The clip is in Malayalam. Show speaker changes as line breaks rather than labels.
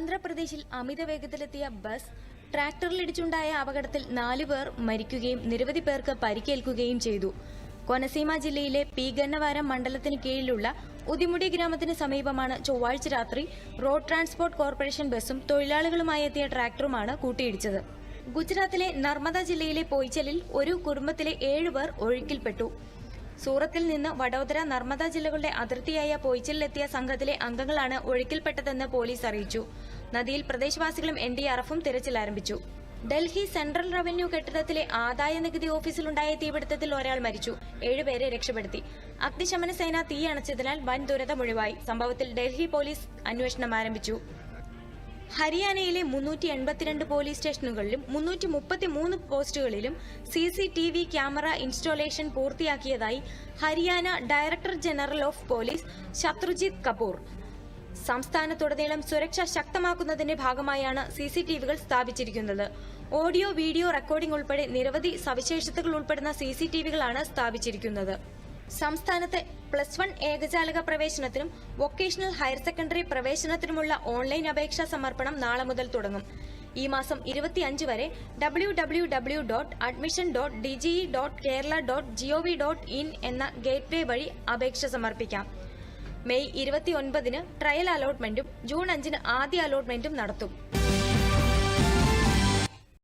ആന്ധ്രാപ്രദേശിൽ അമിത വേഗത്തിലെത്തിയ ബസ് ട്രാക്ടറിലിടിച്ചുണ്ടായ അപകടത്തിൽ നാലു പേർ മരിക്കുകയും നിരവധി പേർക്ക് പരിക്കേൽക്കുകയും ചെയ്തു. കൊനസീമ ജില്ലയിലെ പി ഗന്നവാരം മണ്ഡലത്തിന് കീഴിലുള്ള ഉദിമുടി ഗ്രാമത്തിന് സമീപമാണ് ചൊവ്വാഴ്ച രാത്രി റോഡ് ട്രാൻസ്പോർട്ട് കോർപ്പറേഷൻ ബസ്സും തൊഴിലാളികളുമായി എത്തിയ ട്രാക്ടറുമാണ് കൂട്ടിയിടിച്ചത്. ഗുജറാത്തിലെ നർമ്മദ ജില്ലയിലെ പോയിച്ചലിൽ ഒരു കുടുംബത്തിലെ ഏഴുപേർ ഒഴുക്കിൽപ്പെട്ടു. സൂറത്തിൽ നിന്ന് വഡോദര നർമ്മദ ജില്ലകളുടെ അതിർത്തിയായ പോയിച്ചലിലെത്തിയ സംഘത്തിലെ അംഗങ്ങളാണ് ഒഴുക്കിൽപ്പെട്ടതെന്ന് പോലീസ് അറിയിച്ചു. നദിയിൽ പ്രദേശവാസികളും എൻ ഡി ആർ എഫും തിരച്ചിൽ ആരംഭിച്ചു. ഡൽഹി സെൻട്രൽ റവന്യൂ കെട്ടിടത്തിലെ ആദായ നികുതി ഓഫീസിലുണ്ടായ തീപിടുത്തത്തിൽ ഒരാൾ മരിച്ചു. ഏഴുപേരെ രക്ഷപ്പെടുത്തി. അഗ്നിശമന സേന തീ അണച്ചതിനാൽ വൻ ദുരന്തമൊഴിവായി സംഭവത്തിൽ ഡൽഹി പോലീസ് അന്വേഷണം ആരംഭിച്ചു. ഹരിയാനയിലെ മുന്നൂറ്റി എൺപത്തിരണ്ട് പോലീസ് സ്റ്റേഷനുകളിലും മുന്നൂറ്റി മുപ്പത്തിമൂന്ന് പോസ്റ്റുകളിലും C C T V camera installation പൂർത്തിയാക്കിയതായി Haryana director general of police Shatrujit Kapoor സംസ്ഥാനത്തുടനീളം സുരക്ഷ ശക്തമാക്കുന്നതിന്റെ ഭാഗമായാണ് സി സി ടി വികൾ സ്ഥാപിച്ചിരിക്കുന്നത്. ഓഡിയോ വീഡിയോ റെക്കോർഡിംഗ് ഉൾപ്പെടെ നിരവധി സവിശേഷതകൾ ഉൾപ്പെടുന്ന സി സി ടി വികളാണ് സ്ഥാപിച്ചിരിക്കുന്നത്. സംസ്ഥാനത്തെ പ്ലസ് വൺ ഏകജാലക പ്രവേശനത്തിനും വൊക്കേഷണൽ ഹയർ സെക്കൻഡറി പ്രവേശനത്തിനുമുള്ള ഓൺലൈൻ അപേക്ഷാ സമർപ്പണം നാളെ മുതൽ തുടങ്ങും. ഈ മാസം ഇരുപത്തിയഞ്ച് വരെ W W W dot admission dot D DGE dot Kerala dot GOV dot in എന്ന ഗേറ്റ്വേ വഴി അപേക്ഷ സമർപ്പിക്കാം. മെയ് ഇരുപത്തിയൊൻപതിന് ട്രയൽ അലോട്ട്മെന്റും ജൂൺ അഞ്ചിന് ആദ്യ അലോട്ട്മെന്റും നടത്തും.